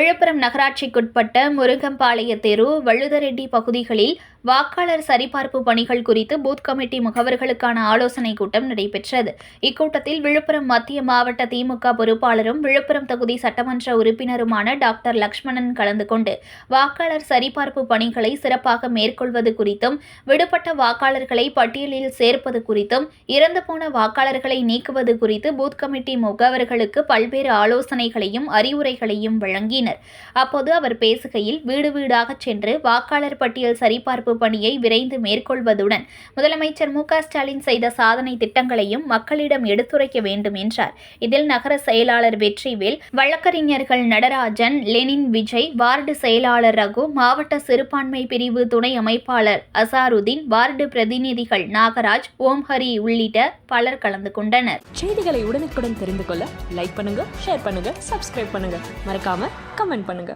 விழுப்புரம் நகராட்சிக்குட்பட்ட முருகம்பாளைய தெரு வழுதரெட்டி பகுதிகளில் வாக்காளர் சரிபார்ப்பு பணிகள் குறித்து பூத் கமிட்டி முகவர்களுக்கான ஆலோசனைக் கூட்டம் நடைபெற்றது. இக்கூட்டத்தில் விழுப்புரம் மத்திய மாவட்ட திமுக பொறுப்பாளரும் விழுப்புரம் தொகுதி சட்டமன்ற உறுப்பினருமான டாக்டர் லக்ஷ்மணன் கலந்து கொண்டு வாக்காளர் சரிபார்ப்பு பணிகளை சிறப்பாக மேற்கொள்வது குறித்தும் விடுபட்ட வாக்காளர்களை பட்டியலில் சேர்ப்பது குறித்தும் இறந்துபோன வாக்காளர்களை நீக்குவது குறித்து பூத் கமிட்டி முகவர்களுக்கு பல்வேறு ஆலோசனைகளையும் அறிவுரைகளையும் வழங்கினர். அப்போது அவர் பேசுகையில் வீடு வீடாக சென்று வாக்காளர் பட்டியல் சரிபார்ப்பு பணியை விரைந்து மேற்கொள்வதுடன் முதலமைச்சர் மு க ஸ்டாலின் செய்த சாதனை திட்டங்களையும் மக்களிடம் எடுத்துரைக்க வேண்டும் என்றார். இதில் நகர செயலாளர் வெற்றிவேல் வழக்கறிஞர்கள் நடராஜன் லெனின் விஜய் வார்டு செயலாளர் ரகு மாவட்ட சிறுபான்மை பிரிவு துணை அமைப்பாளர் அசாருதீன் வார்டு பிரதிநிதிகள் நாகராஜ் ஓம்ஹரி உள்ளிட்ட பலர் கலந்து கொண்டனர். செய்திகளை உடனுக்குடன் தெரிந்து கொள்ள லைக் பண்ணுங்க ஷேர் பண்ணுங்க சப்ஸ்கிரைப் பண்ணுங்க. மறக்காம கமெண்ட் பண்ணுங்க.